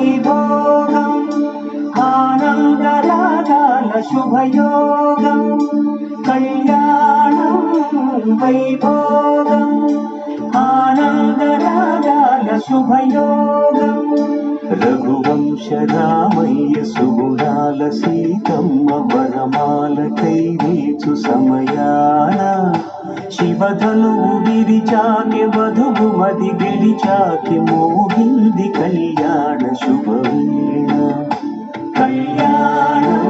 వైభోగం ఆనందరాగాల శుభయోగం కళ్యాణం వైభోగం ఆనందరాగాల శుభయోగం. రఘువంశ రామయ్య సుగుణాల సీతమ్మ వరమాలకై నీచు సమయాన శివధనువు విరిచాకి వధువు మదిగే గెలిచాకి మోహింది కళ్యాణ శుభవీణ కళ్యాణం వైభోగం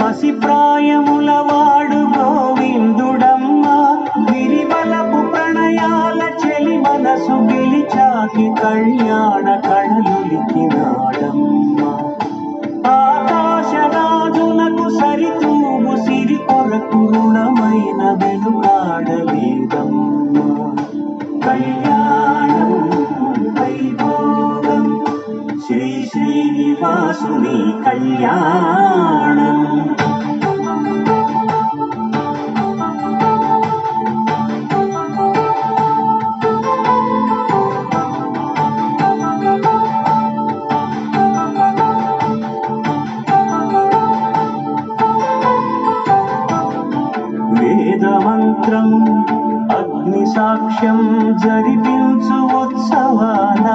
పసిప్రాయముల వాడు గోవిందుడమ్మా. విరివలపు ప్రణయాల చెలి మనసు గెలిచాకి కళ్యాణ కళలులికినాడమ్మ ఆకాశరాజులకు సరితూము సిరి కొరకు రుణమైన వెనుకాడలేదమ్మ. కళ్యాణ శ్రీనివాసుని కళ్యాణం. వేదమంత్రం అగ్ని సాక్ష్యం జరిపించు ఉత్సవాన.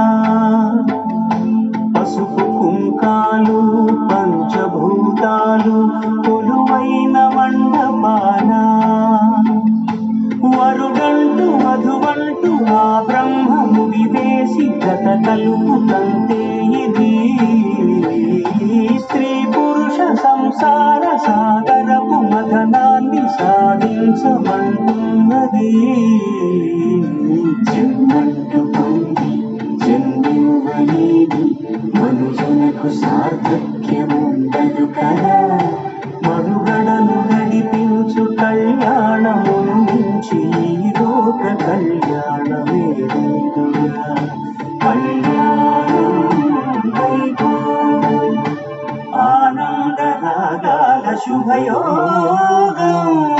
పసుపు గత కలుపుతంతే ఇది స్త్రీ పురుష సంసార సాగరపు మదనాన్ని సాధించమంటున్నది జన్మంటూ పొంది జన్మివ్వనేది మనుషులకు సార్థక్యముండదు కదా. మనుగడను నడిపించు కళ్యాణమును మించి ఈ లోక xuân hay ở gần